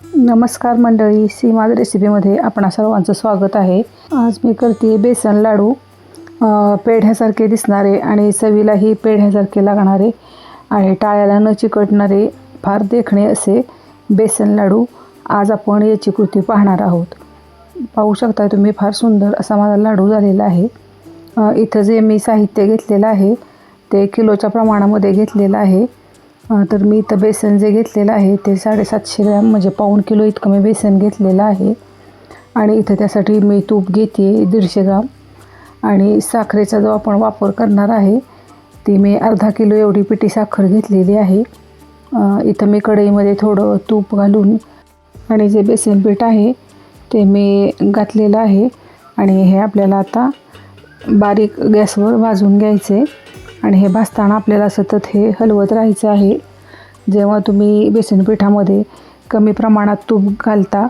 नमस्कार मंडळी सीमाज रेसिपीमध्ये आपणा सर्वांचं स्वागत आहे. आज मी करते बेसन लाडू. पेढ्यासारखे दिसणारे आणि चवीलाही पेढ्यासारखे लागणारे आणि टाळ्याला न चिकटणारे फार देखणे असे बेसन लाडू आज आपण याची कृती पाहणार आहोत. पाहू शकता तुम्ही फार सुंदर असा माझा लाडू झालेला आहे. इथं जे मी साहित्य घेतलेलं आहे ते किलोच्या प्रमाणामध्ये घेतलेलं आहे. तर मी इथं बेसन जे घेतलेलं आहे ते साडेसातशे ग्रॅम म्हणजे पाऊण किलो इतकं मी बेसन घेतलेलं आहे. आणि इथं त्यासाठी मी तूप घेते दीडशे ग्राम. आणि साखरेचा जो आपण वापर करणार आहे ती मी अर्धा किलो एवढी पिठी साखर घेतलेली आहे. इथं मी कढईमध्ये थोडं तूप घालून आणि जे बेसन पीठ आहे ते मी घातलेलं आहे. आणि हे आपल्याला आता बारीक गॅसवर भाजून घ्यायचे आणि हे भाजताना आपल्याला सतत हे हलवत राहायचं आहे. जेव्हा तुम्ही बेसन पिठामध्ये कमी प्रमाणात तूप घालता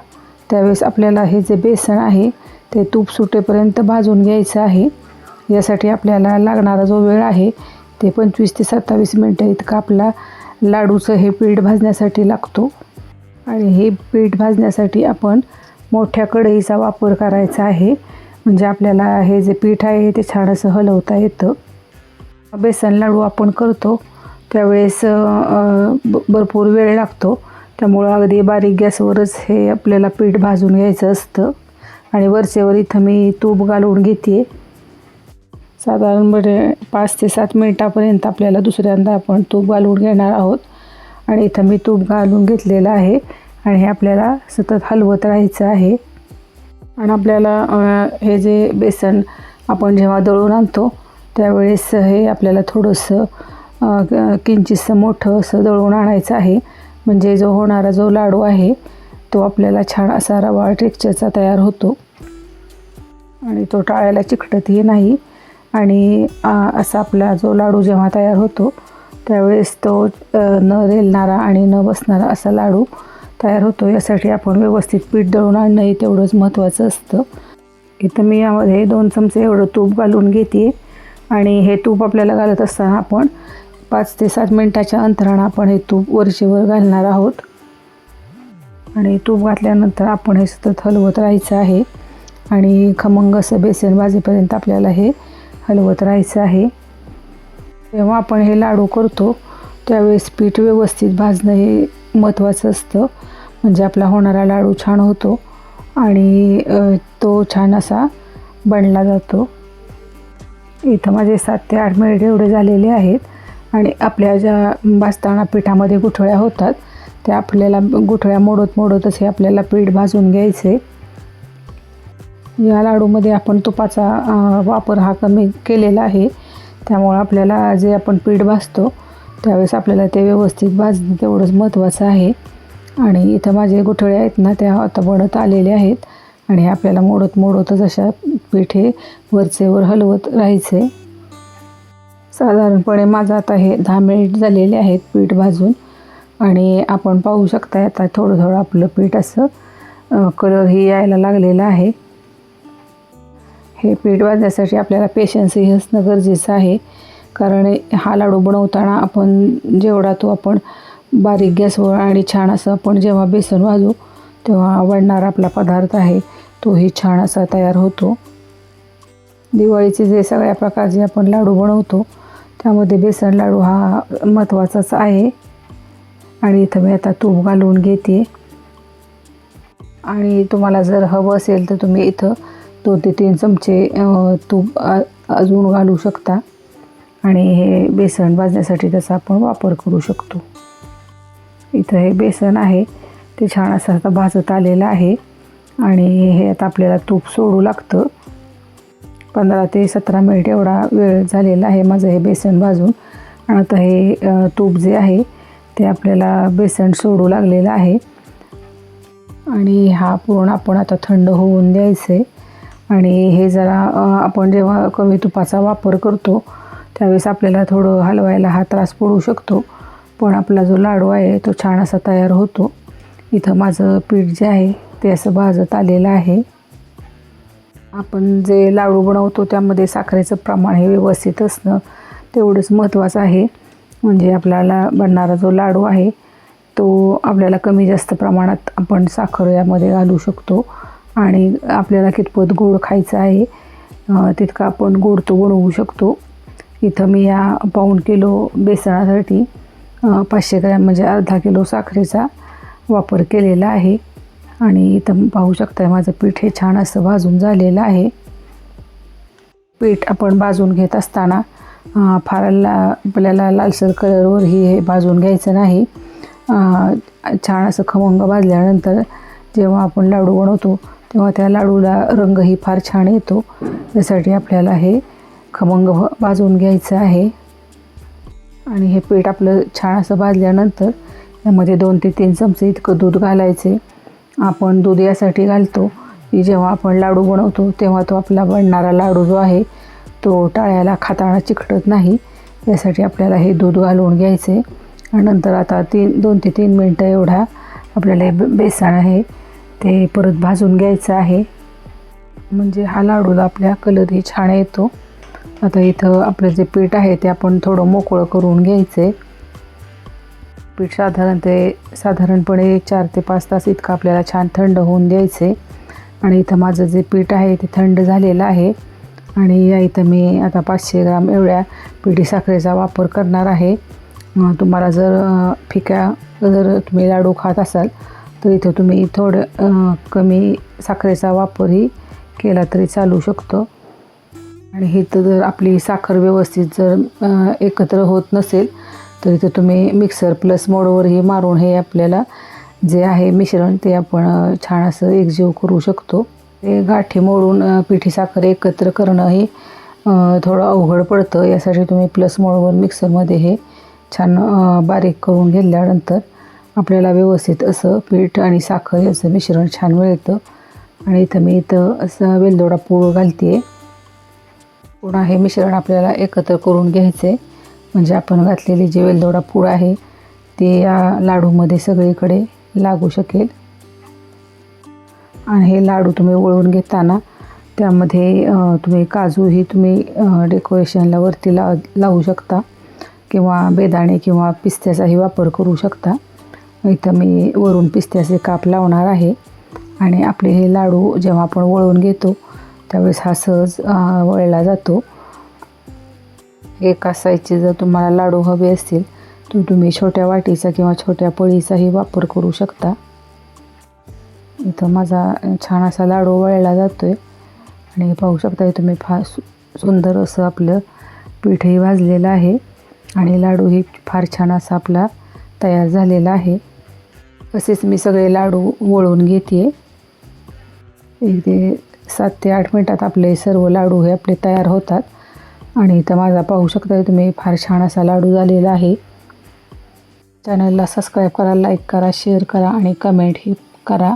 त्यावेळेस आपल्याला हे जे बेसन आहे ते तूप सुटेपर्यंत भाजून घ्यायचं आहे. यासाठी आपल्याला लागणारा जो वेळ आहे ते पंचवीस ते सत्तावीस मिनटं इतका आपला लाडूचं हे पीठ भाजण्यासाठी लागतो. आणि हे पीठ भाजण्यासाठी आपण मोठ्या कढईचा वापर करायचा आहे. म्हणजे आपल्याला हे जे पीठ आहे ते छान असं हलवता येतं. बेसन लाडू आपण करतो. त्यावेळेस ब भरपूर वेळ लागतो. त्यामुळं अगदी बारीक गॅसवरच हे आपल्याला पीठ भाजून घ्यायचं असतं. आणि वरचेवर इथं मी तूप घालून घेते. साधारणपणे पाच ते सात मिनटापर्यंत आपल्याला दुसऱ्यांदा आपण तूप घालून घेणार आहोत. आणि इथं मी तूप घालून घेतलेलं आहे. आणि हे आपल्याला सतत हलवत राहायचं आहे. आणि आपल्याला हे जे बेसन आपण जेव्हा दळून आणतो त्यावेळेस हे आपल्याला थोडंसं किंचितसं मोठं असं दळून आणायचं आहे. म्हणजे जो होणारा जो लाडू आहे तो आपल्याला छान असा रवा टेक्स्चरचा तयार होतो. आणि तो टाळायला चिकटतही नाही. आणि असा आपला जो लाडू जेव्हा तयार होतो त्यावेळेस तो न रेलणारा आणि न बसणारा असा लाडू तयार होतो. यासाठी आपण व्यवस्थित पीठ दळून आणणं हे तेवढंच महत्त्वाचं असतं. इथं मी यामध्ये दोन चमचे एवढं तूप घालून घेते आणि हे तूप आपल्याला घालत असताना आपण पाच ते सात मिनटाच्या अंतरानं आपण हे तूप वरचेवर घालणार आहोत. आणि तूप घातल्यानंतर आपण हे सतत हलवत राहायचं आहे. आणि खमंग असं बेसन भाजेपर्यंत आपल्याला हे हलवत राहायचं आहे. जेव्हा आपण हे लाडू करतो त्यावेळेस पीठ व्यवस्थित भाजणं हे महत्त्वाचं असतं. म्हणजे आपला होणारा लाडू छान होतो आणि तो छान असा बनला जातो. इथं माझे सात ते आठ मिनिट एवढे झालेले आहेत. आणि आपल्या ज्या भाजताना पिठामध्ये गुठळ्या होतात त्या आपल्याला गुठळ्या मोडत मोडतच हे आपल्याला पीठ भाजून घ्यायचे. या लाडूमध्ये आपण तुपाचा वापर हा कमी केलेला आहे. त्यामुळं आपल्याला जे आपण पीठ भाजतो त्यावेळेस आपल्याला ते व्यवस्थित भाजणं तेवढंच महत्त्वाचं आहे. आणि इथं माझे गुठळे आहेत ना त्या आता बनत आलेले आहेत. आणि आपल्याला मोडत मोडतच अशा पीठ हे वरचेवर हलवत राहायचे. साधारणपणे माझं आता हे दहा मिनिट झालेले आहेत पीठ भाजून. आणि आपण पाहू शकता आता थोडं थोडं आपलं पीठ असं कलरही यायला लागलेला आहे. हे पीठ भाजण्यासाठी आपल्याला पेशन्सही असणं गरजेचं आहे. कारण हा लाडू बनवताना आपण जेवढा तो आपण बारीक गॅसवर आणि छान असं आपण जेव्हा बेसन भाजू तेव्हा आवडणारा आपला पदार्थ आहे. तोही छान असा तयार होतो. दिवाळीचे जे सगळ्या प्रकारचे आपण लाडू बनवतो त्यामध्ये बेसन लाडू हा महत्त्वाचाच आहे. आणि इथं मी आता तूप घालून घेते. आणि तुम्हाला जर हवं असेल तर तुम्ही इथं दोन ते तीन चमचे तूप अजून घालू शकता. आणि हे बेसन भाजण्यासाठी त्याचा आपण वापर करू शकतो. इथं हे बेसन आहे. ते छान असं आता भाजत आलेलं आहे. आणि हे आता आपल्याला तूप सोडू लागतं. पंधरा ते सतरा मिनिट एवढा वेळ झालेला आहे माझं हे बेसन भाजून. आणि आता हे तूप जे आहे ते आपल्याला बेसन सोडू लागलेलं आहे. आणि हा पूर्ण आपण आता थंड होऊन द्यायचं. आहे आणि हे जरा आपण जेव्हा कमी तुपाचा वापर करतो त्यावेळेस आपल्याला थोडं हलवायला हा त्रास पडू शकतो. पण आपला जो लाडू आहे तो छान असा तयार होतो. इथं माझं पीठ जे आहे ते असं भाजत आलेलं आहे. आपण जे लाडू बनवतो त्यामध्ये साखरेचं प्रमाण हे व्यवस्थित असणं तेवढंच महत्त्वाचं आहे. म्हणजे आपल्याला बनणारा जो लाडू आहे तो आपल्याला कमी जास्त प्रमाणात आपण साखर यामध्ये घालू शकतो. आणि आपल्याला कितपत गोड खायचं आहे तितकं तितका आपण गोड तो बनवू शकतो. इथं मी या पाऊण किलो बेसनासाठी पाचशे ग्रॅम म्हणजे अर्धा किलो साखरेचा वापर केलेला आहे. आणि इथं पाहू शकताय माझं पीठ हे छान असं भाजून झालेलं आहे. पीठ आपण भाजून घेत असताना फार ला आपल्याला लालसर कलरवरही हे भाजून घ्यायचं नाही. छान असं खमंग भाजल्यानंतर जेव्हा आपण लाडू बनवतो तेव्हा त्या लाडूला रंगही फार छान येतो. त्यासाठी आपल्याला हे खमंग भाजून घ्यायचं आहे. आणि हे पीठ आपलं छान असं भाजल्यानंतर यामध्ये दोन ते तीन चमचे इतकं दूध घालायचे. आपण दूध यासाठी घालतो. की जेव्हा आपण लाडू बनवतो तेव्हा तो आपला बनणारा लाडू जो आहे तो टाळ्याला खाताना चिकटत नाही. यासाठी आपल्याला हे दूध घालून घ्यायचे. आणि नंतर आता तीन दोन ते तीन मिनटं एवढा आपल्याला हे बेसन आहे ते परत भाजून घ्यायचं आहे. म्हणजे हा लाडूला आपल्या कलरही छान येतो. आता इथं आपलं जे पीठ आहे ते आपण थोडं मोकळं करून घ्यायचे. पीठ साधारण ते साधारणपणे चार ते पाच तास इतकं आपल्याला छान थंड होऊन द्यायचे. आणि इथं माझं जे पीठ आहे ते थंड झालेलं आहे. आणि या इथं मी आता पाचशे ग्राम एवढ्या पिठी साखरेचा वापर करणार आहे. तुम्हाला जर फिक्या जर तुम्ही लाडू खात असाल तर इथं तुम्ही थोडं कमी साखरेचा वापरही केला तरी चालू शकतो. आणि हे तर जर आपली साखर व्यवस्थित जर एकत्र होत नसेल तर इथे तुम्ही मिक्सर प्लस मोडवरही मारून हे आपल्याला जे आहे मिश्रण ते आपण छान असं एकजीव करू शकतो. हे गाठी मोडून पिठी साखर एकत्र करणं हे थोडं अवघड पडतं. यासाठी तुम्ही प्लस मोडवर मिक्सरमध्ये हे छान बारीक करून घेतल्यानंतर आपल्याला व्यवस्थित असं पीठ आणि साखर याचं मिश्रण छान मिळतं. आणि इथं मी इथं असं वेलदोडा पूळ घालते आहे पुन्हा हे मिश्रण आपल्याला एकत्र करून घ्यायचे म्हणजे आपण घातलेली जे वेलदोडा पूड आहे ते या लाडूमध्ये सगळीकडे लागू शकेल. आणि हे लाडू तुम्ही वळून घेताना त्यामध्ये तुम्ही काजूही तुम्ही डेकोरेशनला वरती ला लावू शकता. किंवा बेदाणे किंवा पिस्त्याचाही वापर करू शकता. इथं मी वरून पिस्त्याचे काप लावणार आहे. आणि आपले हे लाडू जेव्हा आपण वळून घेतो त्यावेळेस हा सहज वळला जातो. एका साईजचे जर तुम्हाला लाडू हवे असतील तर तुम्ही छोट्या वाटीचा किंवा छोट्या पळीचाही वापर करू शकता. इथं माझा छान असा लाडू वळला जातो आहे आणि पाहू शकता तुम्ही फार सु सुंदर असं आपलं पीठही भाजलेलं आहे. आणि लाडूही फार छान असा आपला तयार झालेला आहे. तसेच मी सगळे लाडू वळून घेते एक ते सात ते आठ मिनटात आपले सर्व लाडू हे आपले तयार होतात. आणि इथं माझा पाहू शकता तुम्ही फार छान असा लाडू झालेला आहे. चॅनलला सबस्क्राईब करा लाईक करा शेअर करा आणि कमेंटही करा.